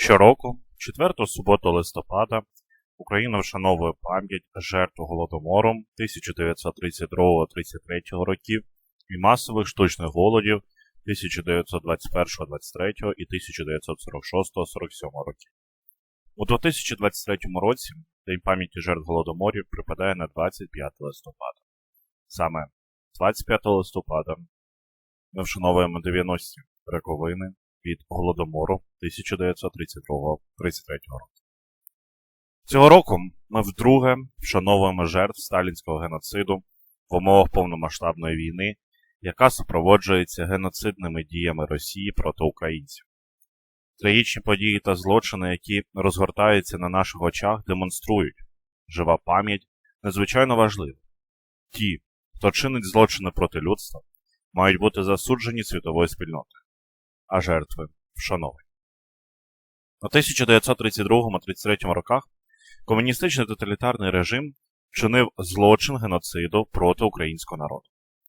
Щороку, 4 суботу листопада, Україна вшановує пам'ять жертв Голодомору 1932-33 років і масових штучних голодів 1921-23 і 1946-47 років. У 2023 році День пам'яті жертв Голодоморів припадає на 25 листопада. Саме 25 листопада ми вшановуємо 90-ті роковини від Голодомору 1932-33 року. Цього року ми вдруге вшановуємо жертв сталінського геноциду в умовах повномасштабної війни, яка супроводжується геноцидними діями Росії проти українців. Трагічні події та злочини, які розгортаються на наших очах, демонструють, жива пам'ять надзвичайно важлива. Ті, хто чинить злочини проти людства, мають бути засуджені світовою спільнотою, а жертви вшановані. У 1932-33 роках комуністичний тоталітарний режим вчинив злочин геноциду проти українського народу.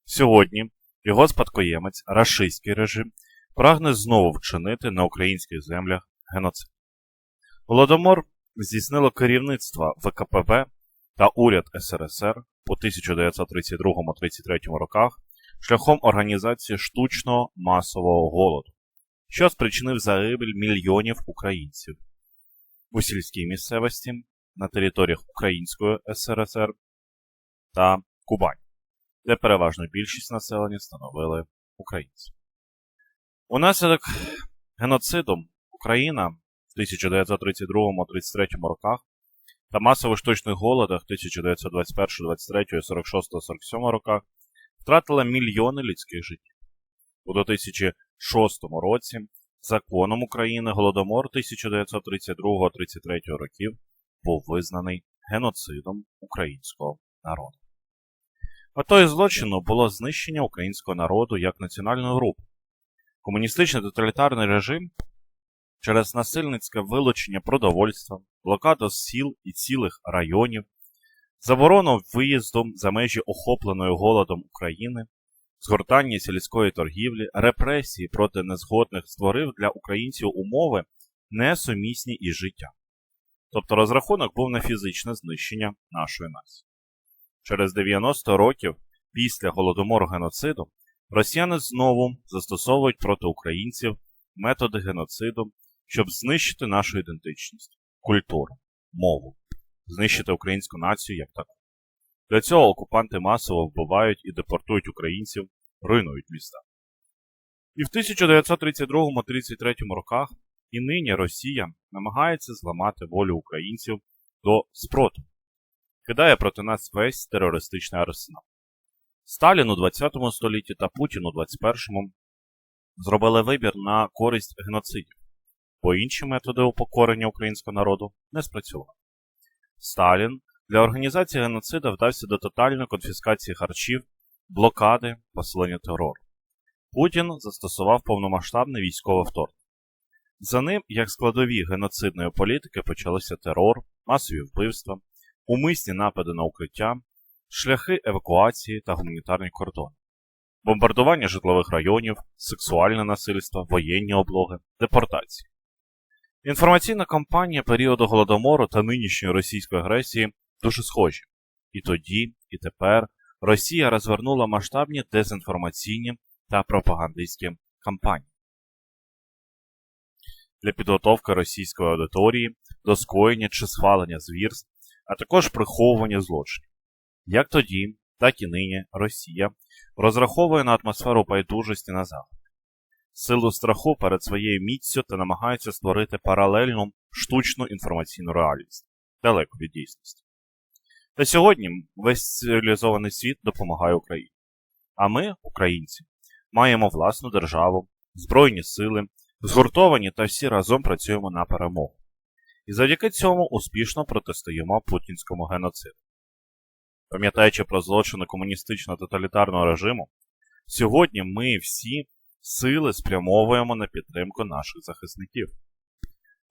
Сьогодні його спадкоємець, рашистський режим, прагне знову вчинити на українських землях геноцид. Голодомор здійснило керівництво ВКПБ та уряд СРСР у 1932-33 роках шляхом організації штучного масового голоду, що спричинив загибель мільйонів українців у сільській місцевості на територіях Української СРСР та Кубані, де переважно більшість населення становили українці. Унаслідок геноциду Україна в 1932-33 роках та масових штучних голодах 1921, 23, 46, 47 роках втратила мільйони людських життів. У 2006 році законом України Голодомор 1932-33 років був визнаний геноцидом українського народу. Метою злочину було знищення українського народу як національної групи. Комуністичний тоталітарний режим через насильницьке вилучення продовольства, блокаду сіл і цілих районів, заборону виїзду за межі охопленої голодом України, згортання сільської торгівлі, репресії проти незгодних створив для українців умови несумісні із життям. Тобто розрахунок був на фізичне знищення нашої нації. Через 90 років після голодомору геноциду росіяни знову застосовують проти українців методи геноциду, щоб знищити нашу ідентичність, культуру, мову, знищити українську націю як таку. Для цього окупанти масово вбивають і депортують українців, руйнують міста. І в 1932-33 роках і нині Росія намагається зламати волю українців до спротиву, кидає проти нас весь терористичний арсенал. Сталін у 20 столітті та Путін у 21-му зробили вибір на користь геноцидів, бо інші методи упокорення українського народу не спрацювали. Сталін для організації геноциду вдався до тотальної конфіскації харчів, блокади, посилення терору. Путін застосував повномасштабне військове вторгнення. За ним, як складові геноцидної політики, почалися терор, масові вбивства, умисні напади на укриття, шляхи евакуації та гуманітарні кордони, бомбардування житлових районів, сексуальне насильство, воєнні облоги, депортації. Інформаційна кампанія періоду Голодомору та нинішньої російської агресії дуже схожі. І тоді, і тепер Росія розвернула масштабні дезінформаційні та пропагандистські кампанії для підготовки російської аудиторії до скоєння чи схвалення звірств, а також приховування злочинів. Як тоді, так і нині Росія розраховує на атмосферу байдужості на Заході, силу страху перед своєю міцю та намагається створити паралельну штучну інформаційну реальність далеко від дійсності. Та сьогодні весь цивілізований світ допомагає Україні. А ми, українці, маємо власну державу, збройні сили, згуртовані та всі разом працюємо на перемогу. І завдяки цьому успішно протистоїмо путінському геноциду. Пам'ятаючи про злочини комуністично-тоталітарного режиму, сьогодні ми всі сили спрямовуємо на підтримку наших захисників.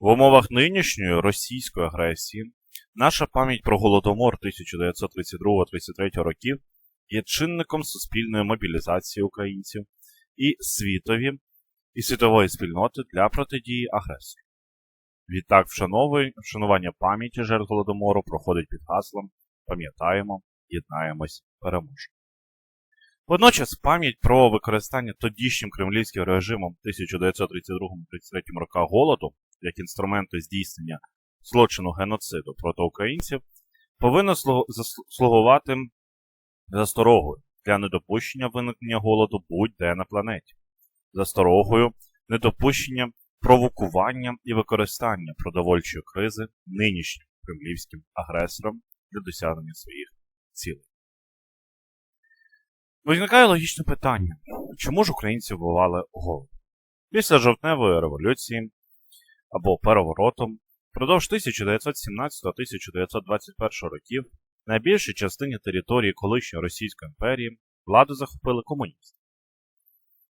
В умовах нинішньої російської агресії наша пам'ять про Голодомор 1932-33 років є чинником суспільної мобілізації українців і світові і світової спільноти для протидії агресору. Відтак, вшанування пам'яті жертв Голодомору проходить під гаслом Пам'ятаємо, єднаємось, переможемо. Водночас пам'ять про використання тодішнім кремлівським режимом в 1932-33 роках голоду як інструменту здійснення злочину геноциду проти українців засл- слугувати засторогою для недопущення виникнення голоду будь-де на планеті, засторогою недопущення провокування і використання продовольчої кризи нинішнім кремлівським агресором для досягнення своїх цілей. Виникає логічне питання: чому ж українці вбивали голод? Після жовтневої революції або переворотом впродовж 1917-1921 років на більшій частині території колишньої Російської імперії владу захопили комуністи.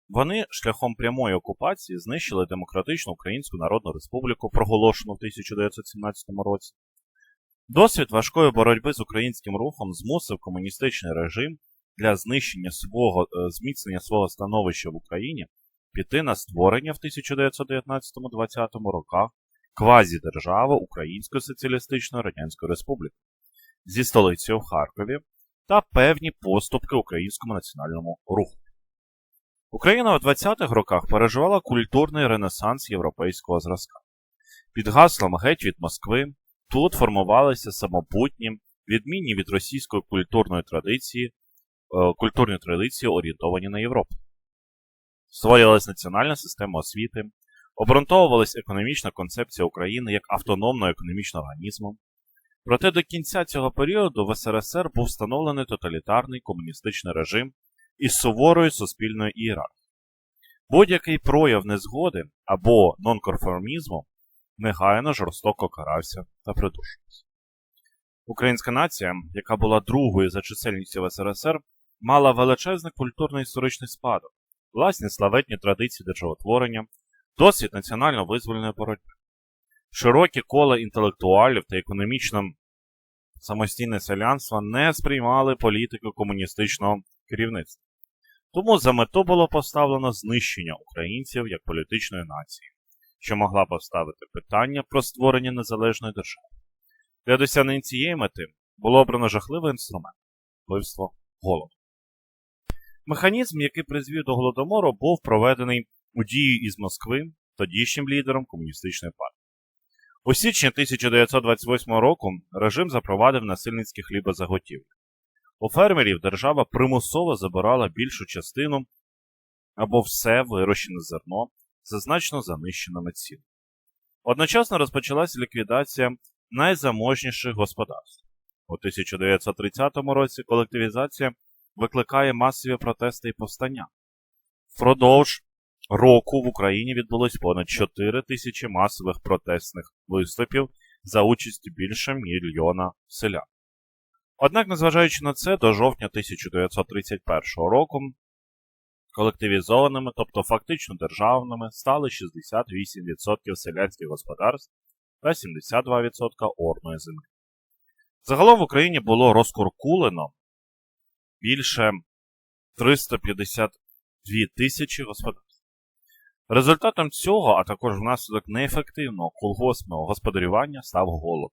Вони шляхом прямої окупації знищили Демократичну Українську Народну Республіку, проголошену в 1917 році. Досвід важкої боротьби з українським рухом змусив комуністичний режим для знищення свого е, зміцнення свого становища в Україні піти на створення в 1919-20 роках квазідержави Української Соціалістичної Радянської Республіки зі столицею в Харкові та певні поступки українському національному руху. Україна в 20-х роках переживала культурний ренесанс європейського зразка. Під гаслом геть від Москви тут формувалися самобутні, відмінні від російської культурної традиції, е, культурні традиції, орієнтовані на Європу. Створювалась національна система освіти, обґрунтовувалась економічна концепція України як автономного економічного організму. Проте до кінця цього періоду в СРСР був встановлений тоталітарний комуністичний режим із суворою суспільною ієрархією. Будь-який прояв незгоди або нонконформізму негайно жорстоко карався та придушувався. Українська нація, яка була другою за чисельністю в СРСР, мала величезний культурно-історичний спадок, власні славетні традиції державотворення, досвід національно-визвольної боротьби. Широкі кола інтелектуалів та економічно самостійне селянство не сприймали політику комуністичного керівництва. Тому за мету було поставлено знищення українців як політичної нації, що могла поставити питання про створення незалежної держави. Для досягнення цієї мети було обрано жахливий інструмент вбивство голоду. Механізм, який призвів до голодомору, був проведений у дії із Москви тодішнім лідером комуністичної партії. У січні 1928 року режим запровадив насильницькі хлібозаготівлі. У фермерів держава примусово забирала більшу частину або все вирощене зерно за значно занищеними цінами. Одночасно розпочалася ліквідація найзаможніших господарств. У 1930 році колективізація викликає масові протести і повстання. Впродовж року в Україні відбулось понад 4 тисячі масових протестних виступів за участю більше мільйона селян. Однак, незважаючи на це, до жовтня 1931 року колективізованими, тобто фактично державними, стали 68% селянських господарств та 72% орної землі. Загалом в Україні було розкуркулено більше 352 тисячі господарств. Результатом цього, а також внаслідок неефективного колгоспного господарювання, став голод,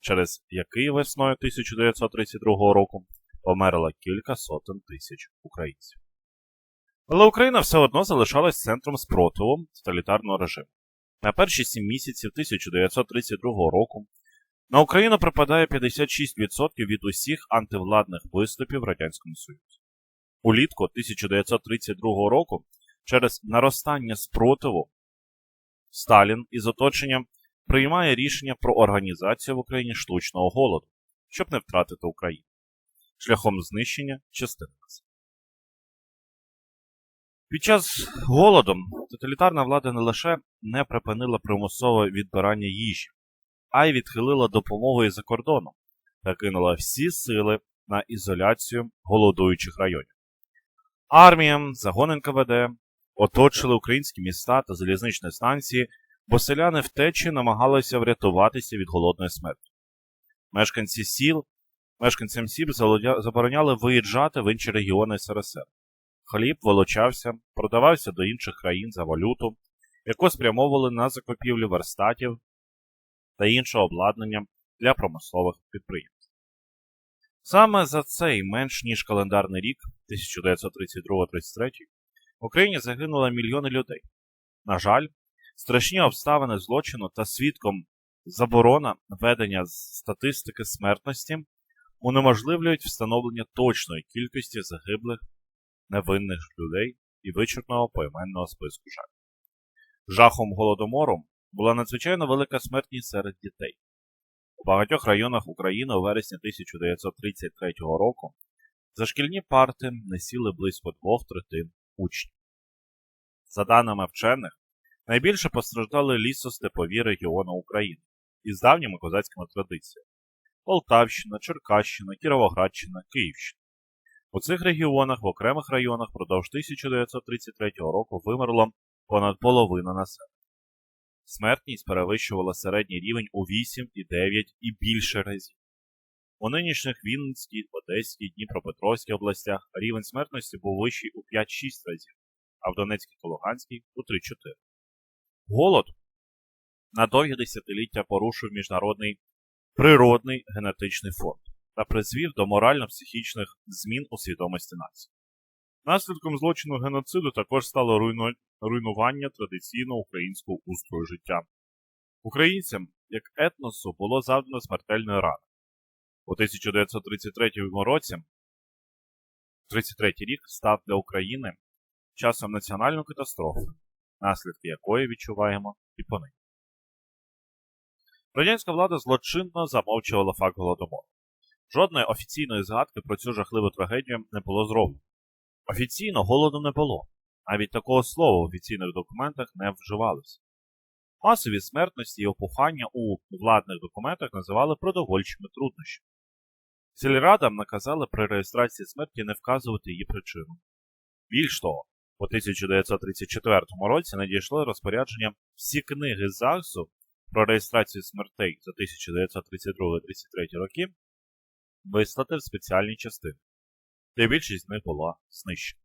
через який весною 1932 року померло кілька сотень тисяч українців. Але Україна все одно залишалась центром спротиву тоталітарного режиму. На перші сім місяців 1932 року на Україну припадає 56% від усіх антивладних виступів Радянському Союзі. Улітку 1932 року через наростання спротиву Сталін із оточенням приймає рішення про організацію в Україні штучного голоду, щоб не втратити Україну, шляхом знищення частини. Під час голоду тоталітарна влада не лише не припинила примусове відбирання їжі, а й відхилила допомогу із-за кордону та кинула всі сили на ізоляцію голодуючих районів. Армія, загон НКВД оточили українські міста та залізничні станції, бо селяни втечі намагалися врятуватися від голодної смерті. Мешканці сіл, мешканцям сіл забороняли виїжджати в інші регіони СРСР. Хліб волочався, продавався до інших країн за валюту, яку спрямовували на закупівлю верстатів та іншого обладнання для промислових підприємств. Саме за цей менш ніж календарний рік 1932-33 в Україні загинуло мільйони людей. На жаль, страшні обставини злочину та свідком заборона ведення статистики смертності унеможливлюють встановлення точної кількості загиблих невинних людей і вичерпного поіменного списку жаль. Жахом голодомору була надзвичайно велика смертність серед дітей. У багатьох районах України у вересні 1933 року за шкільні парти не сіли близько двох третин учнів. За даними вчених, найбільше постраждали лісостепові регіони України із давніми козацькими традиціями Полтавщина, Черкащина, Кіровоградщина, Київщина. У цих регіонах в окремих районах продовж 1933 року вимерло понад половина населення. Смертність перевищувала середній рівень у 8 і 9 і більше разів. У нинішніх Вінницькій, Одеській, Дніпропетровській областях рівень смертності був вищий у 5-6 разів, а в Донецькій та Луганській у 3-4. Голод на довгі десятиліття порушив міжнародний природний генетичний фонд та призвів до морально-психічних змін у свідомості нації. Наслідком злочину геноциду також стало руйну... руйнування традиційного українського устрою життя. Українцям, як етносу, було завдано смертельної рани. У 1933 році 33 рік став для України часом національної катастрофи, наслідки якої відчуваємо і понині. Радянська влада злочинно замовчувала факт голодомору. Жодної офіційної згадки про цю жахливу трагедію не було зроблено. Офіційно голоду не було, навіть такого слова в офіційних документах не вживалося. Масові смертності і опухання у владних документах називали продовольчими труднощами. Сільрадам наказали при реєстрації смерті не вказувати її причину. Більш того, у 1934 році надійшло розпорядження всі книги ЗАГСу про реєстрацію смертей за 1932-33 роки вислати в спеціальні частини, де більшість з них була знищена.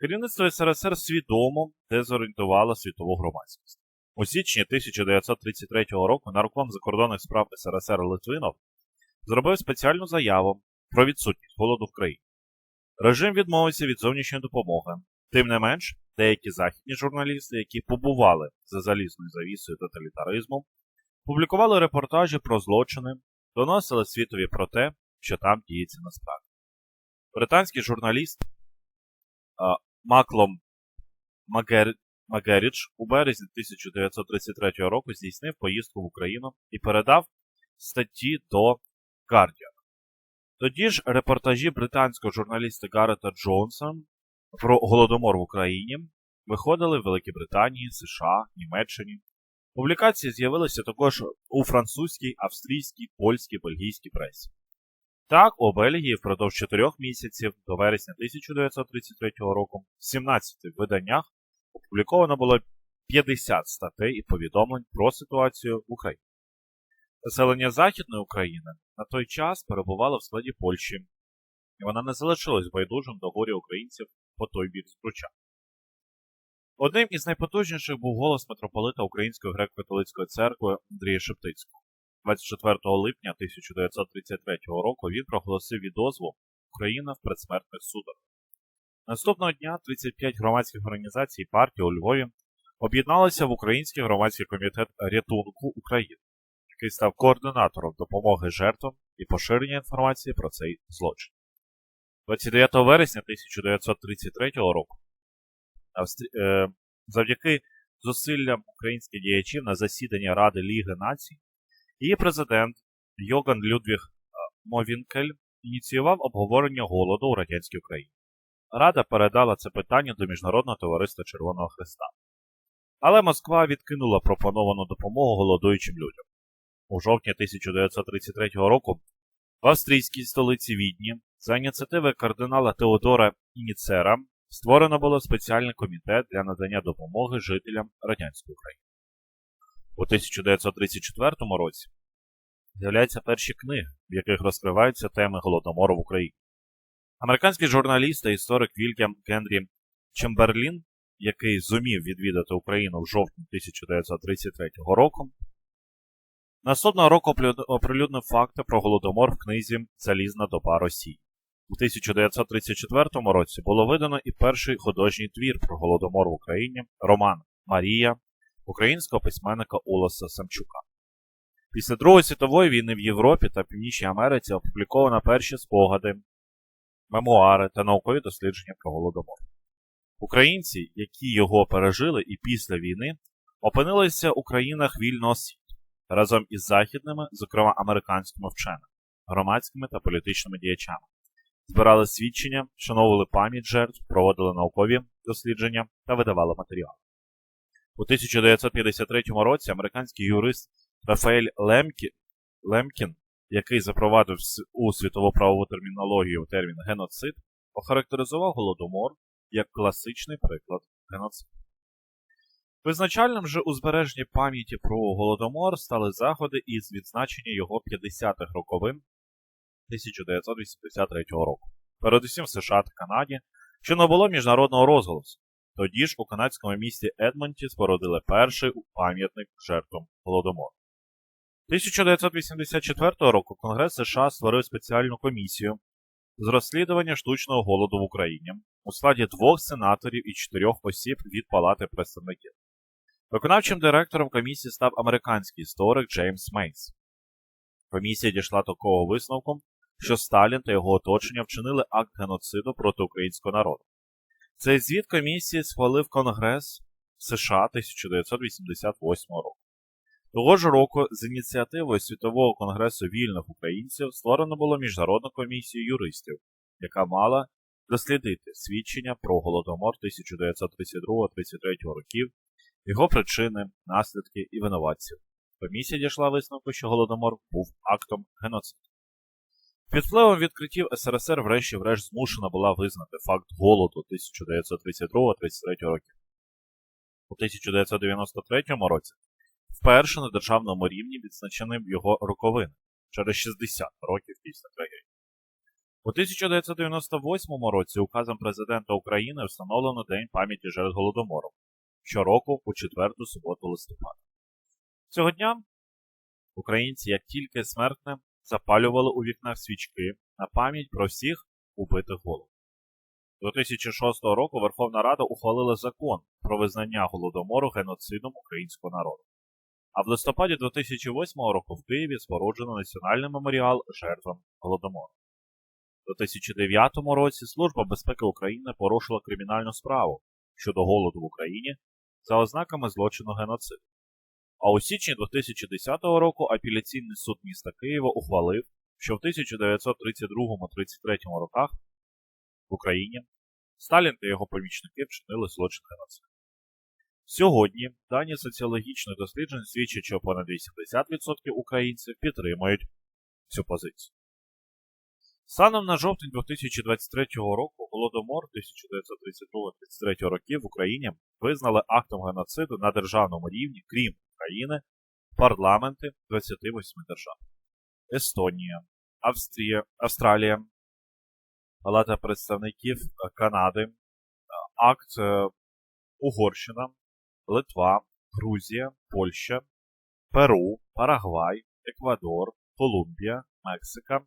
Керівництво СРСР свідомо дезорієнтувало світову громадськість. У січні 1933 року нарком закордонних справ СРСР Литвинов зробив спеціальну заяву про відсутність голоду в країні. Режим відмовився від зовнішньої допомоги. Тим не менш, деякі західні журналісти, які побували за залізною завісою тоталітаризму, публікували репортажі про злочини, доносили світові про те, що там діється насправді. Британський журналіст Маклом Магер... Магерідж у березні 1933 року здійснив поїздку в Україну і передав статті до Guardian. Тоді ж репортажі британського журналіста Гаррета Джонса про голодомор в Україні виходили в Великій Британії, США, Німеччині. Публікації з'явилися також у французькій, австрійській, польській, бельгійській пресі. Так, у Бельгії впродовж 4 місяців до вересня 1933 року в 17 виданнях опубліковано було 50 статей і повідомлень про ситуацію в Україні. Населення Західної України на той час перебувало в складі Польщі, і вона не залишилась байдужим до горя українців по той бік Збруча. Одним із найпотужніших був голос митрополита Української греко-католицької церкви Андрія Шептицького. 24 липня 1933 року він проголосив відозву Україна в предсмертних судах. Наступного дня 35 громадських організацій і партій у Львові об'єдналися в Український громадський комітет рятунку України, який став координатором допомоги жертвам і поширення інформації про цей злочин. 29 вересня 1933 року е, завдяки зусиллям українських діячів на засіданні Ради Ліги Націй, її президент Йоган Людвіг е, Мовінкель ініціював обговорення голоду у радянській Україні. Рада передала це питання до Міжнародного товариства Червоного Христа. Але Москва відкинула пропоновану допомогу голодуючим людям. У жовтні 1933 року в австрійській столиці Відні за ініціативи кардинала Теодора Ініцера створено було спеціальний комітет для надання допомоги жителям радянської України. У 1934 році з'являються перші книги, в яких розкриваються теми голодомору в Україні. Американський журналіст та історик Вільям Генрі Чемберлін, який зумів відвідати Україну в жовтні 1933 року, Наступного року оприлюднив факти про голодомор в книзі Залізна доба Росії. У 1934 році було видано і перший художній твір про голодомор в Україні роман Марія українського письменника Олеса Самчука. Після Другої світової війни в Європі та Північній Америці опубліковано перші спогади, мемуари та наукові дослідження про голодомор. Українці, які його пережили і після війни, опинилися у країнах вільного світу разом із західними, зокрема американськими вченими, громадськими та політичними діячами, збирали свідчення, вшановували пам'ять жертв, проводили наукові дослідження та видавали матеріали. У 1953 році американський юрист Рафаель Лемкі, Лемкін, який запровадив у світову правову термінологію термін геноцид, охарактеризував голодомор як класичний приклад геноциду. Визначальним же у збереженні пам'яті про голодомор стали заходи із відзначення його 50-х роковин 1983 року. Передусім в США та Канаді, що не було міжнародного розголосу. Тоді ж у канадському місті Едмонті спорудили перший пам'ятник жертвам голодомору. 1984 року Конгрес США створив спеціальну комісію з розслідування штучного голоду в Україні у складі двох сенаторів і чотирьох осіб від Палати представників. Виконавчим директором комісії став американський історик Джеймс Мейс. Комісія дійшла такого висновку, що Сталін та його оточення вчинили акт геноциду проти українського народу. Цей звіт комісії схвалив Конгрес США 1988 року. Того ж року з ініціативою Світового конгресу вільних українців створено було міжнародну комісію юристів, яка мала дослідити свідчення про голодомор 1932-33 років, його причини, наслідки і винуватців. Комісія дійшла висновку, що голодомор був актом геноциду. Під впливом відкриттів СРСР врешті-врешт змушена була визнати факт голоду 1932-33 років. У 1993 році вперше на державному рівні відзначені його роковини через 60 років після трагедії. У 1998 році указом президента України встановлено День пам'яті жертв Голодомору щороку у четверту суботу листопада. Цього дня українці, як тільки смертне, запалювали у вікнах свічки на пам'ять про всіх убитих. До 2006 року Верховна Рада ухвалила закон про визнання голодомору геноцидом українського народу. А в листопаді 2008 року в Києві споруджено Національний меморіал жертвам голодомору. У 2009 році Служба безпеки України порушила кримінальну справу щодо голоду в Україні за ознаками злочину геноциду. А у січні 2010 року апеляційний суд міста Києва ухвалив, що в 1932-33 роках в Україні Сталін та його помічники вчинили злочин геноциду. Сьогодні дані соціологічних досліджень свідчать, що понад 80% українців підтримують цю позицію. Станом на жовтень 2023 року Голодомор 1932-33 років в Україні визнали актом геноциду на державному рівні, крім України, парламенти 28 держав: Естонія, Австрія, Австралія, Палата представників Канади, Акт е, Угорщина, Литва, Грузія, Польща, Перу, Парагвай, Еквадор, Колумбія, Мексика,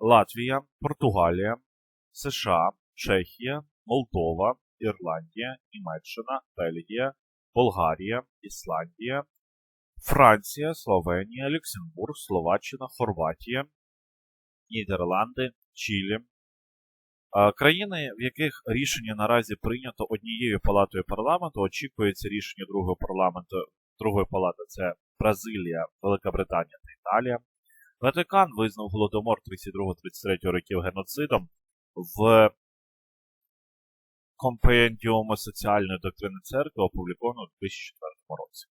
Латвія, Португалія, США, Чехія, Молдова, Ірландія, Німеччина, Бельгія, Болгарія, Ісландія, Франція, Словенія, Люксембург, Словаччина, Хорватія, Нідерланди, Чилі. Країни, в яких рішення наразі прийнято однією палатою парламенту, очікується рішення другого парламенту, другої палати це Бразилія, Велика Британія та Італія. Ватикан визнав Голодомор 32-33 років геноцидом в компендіуму соціальної доктрини церкви, опубліковано у 2004 році.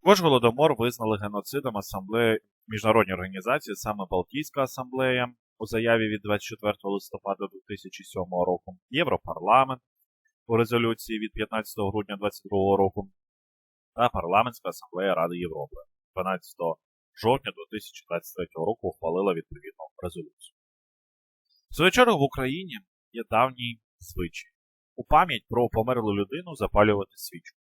Також Голодомор визнали геноцидом асамблеї міжнародні організації, саме Балтійська асамблея у заяві від 24 листопада 2007 року, Європарламент у резолюції від 15 грудня 2022 року та Парламентська асамблея Ради Європи 12 жовтня 2023 року ухвалила відповідну резолюцію. В свою чергу в Україні є давній звичай у пам'ять про померлу людину запалювати свічку.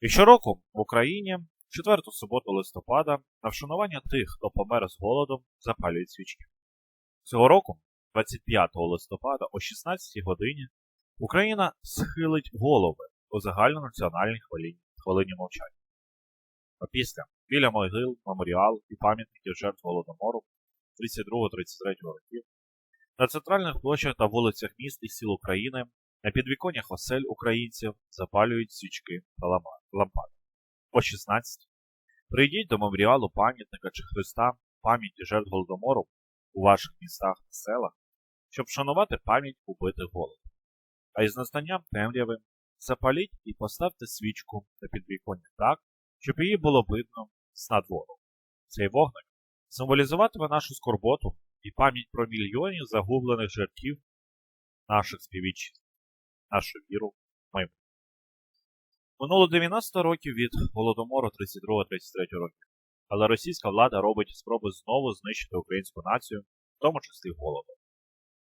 І щороку в Україні Четверту суботу листопада на вшанування тих, хто помер з голодом, запалюють свічки. Цього року, 25 листопада о 16 годині, Україна схилить голови у загальнонаціональній хвилині, хвилині мовчання. А після біля могил, меморіал і пам'ятників жертв Голодомору 32-33 років на центральних площах та вулицях міст і сіл України на підвіконнях осель українців запалюють свічки та лампади. О 16 прийдіть до меморіалу пам'ятника чи Христа пам'яті жертв Голодомору у ваших містах та селах, щоб вшанувати пам'ять убитих голодом. А із настанням темряви запаліть і поставте свічку на підвіконня так, щоб її було видно з надвору. Цей вогник символізуватиме нашу скорботу і пам'ять про мільйонів загублених жертв наших співвітчизн, нашу віру в майбутнє. Минуло 90 років від Голодомору 32-33 років, але російська влада робить спроби знову знищити українську націю, в тому числі голодом.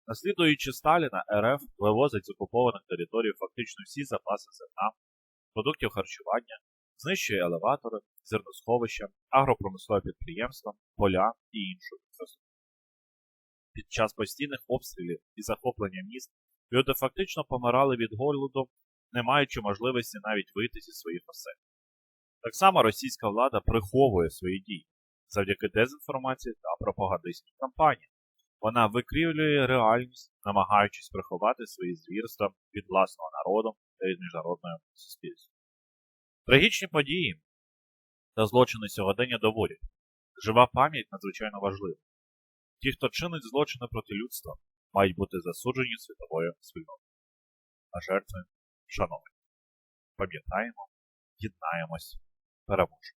Наслідуючи Сталіна, РФ вивозить з окупованих територій фактично всі запаси зерна, продуктів харчування, знищує елеватори, зерносховища, агропромислові підприємства, поля і іншу інфраструктуру. Під час постійних обстрілів і захоплення міст люди фактично помирали від голоду, не маючи можливості навіть вийти зі своїх осель. Так само російська влада приховує свої дії завдяки дезінформації та пропагандистській кампанії. Вона викривлює реальність, намагаючись приховати свої звірства від власного народу та від міжнародного суспільства. Трагічні події та злочини сьогодення доводять. Жива пам'ять надзвичайно важлива. Ті, хто чинить злочини проти людства, мають бути засуджені світовою спільнотою. А жертви шановані. Пам'ятаємо, єднаємось, переможемо.